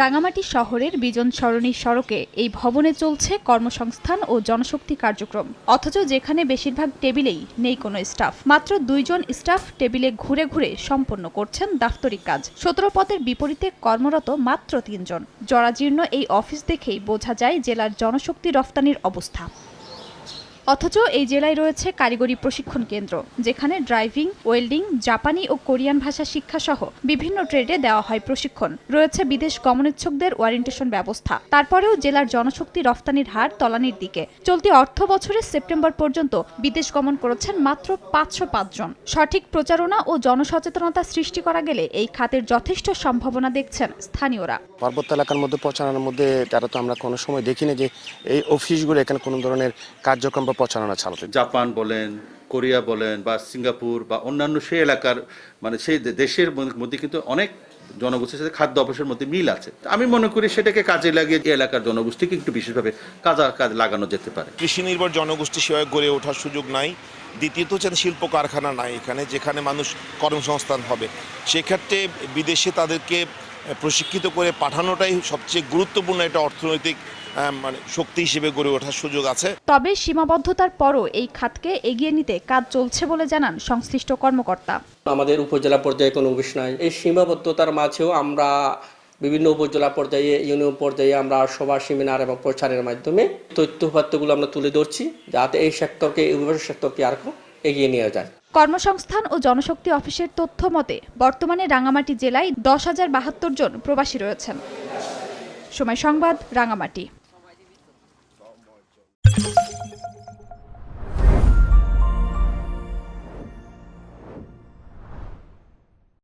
রাঙামাটি শহরের বিজন সরণি সড়কে এই ভবনে চলছে কর্মসংস্থান ও জনশক্তি কার্যক্রম। অথচ যেখানে বেশিরভাগ টেবিলেই নেই কোনো স্টাফ, মাত্র দুইজন স্টাফ টেবিলে ঘুরে ঘুরে সম্পন্ন করছেন দাপ্তরিক কাজ। সতেরো পদের বিপরীতে কর্মরত মাত্র তিনজন। জরাজীর্ণ এই অফিস দেখেই বোঝা যায় জেলার জনশক্তি রফতানির অবস্থা। অথচ এই জেলায় রয়েছে কারিগরি প্রশিক্ষণ কেন্দ্র, যেখানে ড্রাইভিং, ওয়েল্ডিং, জাপানি ও কোরিয়ান ভাষা শিক্ষা সহ বিভিন্ন ট্রেডে দেওয়া হয় প্রশিক্ষণ। রয়েছে বিদেশ গমনেচ্ছুকদের ওয়ারেন্টেশন ব্যবস্থা। তারপরেও জেলার জনশক্তি রফতানির হার তলানির দিকে। চলতি অর্থ বছরের সেপ্টেম্বর পর্যন্ত বিদেশ গমন করেছেন মাত্র পাঁচশো পাঁচজন সঠিক প্রচারণা ও জনসচেতনতা সৃষ্টি করা গেলে এই খাতের যথেষ্ট সম্ভাবনা দেখছেন স্থানীয়রা। পার্বত্য এলাকার মধ্যে প্রচারণার মধ্যে তারা তো আমরা কোনো সময় দেখিনি যে এই অফিসগুলো এখানে কোনো ধরনের কার্যক্রম প্রচারণা চালাতে জাপান বলেন কোরিয়া বলেন বা সিঙ্গাপুর বা অন্যান্য সেই এলাকার মানে সেই দেশের মধ্যে- মধ্যে কিন্তু অনেক জনগোষ্ঠীর সাথে খাদ্য অভ্যাসের মধ্যে মিল আছে। আমি মনে করি সেটাকে কাজে লাগিয়ে এই এলাকার জনগোষ্ঠীকে একটু বিশেষভাবে কাজা কাজ লাগানো যেতে পারে। কৃষি নির্ভর জনগোষ্ঠী সেভাবে গড়ে ওঠার সুযোগ নাই। দ্বিতীয়ত হচ্ছে শিল্প কারখানা নাই এখানে যেখানে মানুষ কর্মসংস্থান হবে। সেক্ষেত্রে বিদেশে তাদেরকে প্রশিক্ষিত করে পাঠানোটাই সবচেয়ে গুরুত্বপূর্ণ একটা অর্থনৈতিক মানে শক্তি হিসেবে গড়ে ওঠার সুযোগ আছে। তবে সীমাবদ্ধতার পরও এই খাতকে এগিয়ে নিতে কাজ চলছে বলে জানান সংশ্লিষ্ট কর্মকর্তা। আমাদের উপজেলা পর্যায়ে কোনো অফিস নাই। এই সীমাবদ্ধতার মাঝেও আমরা বিভিন্ন উপজেলা পর্যায়ে, ইউনিয়ন পর্যায়ে আমরা সভা সেমিনার এবং প্রচারের মাধ্যমে তথ্য উপাত্যগুলো আমরা তুলে ধরছি যাতে এই সেক্টরকে অভিবাসন সেক্টরকে আর এগিয়ে নিয়ে যায়। কর্মসংস্থান ও জনশক্তি অফিসের তথ্য মতে, বর্তমানে রাঙামাটি জেলায় দশ হাজার বাহাত্তর জন প্রবাসী রয়েছেন। সময় সংবাদ রাঙামাটি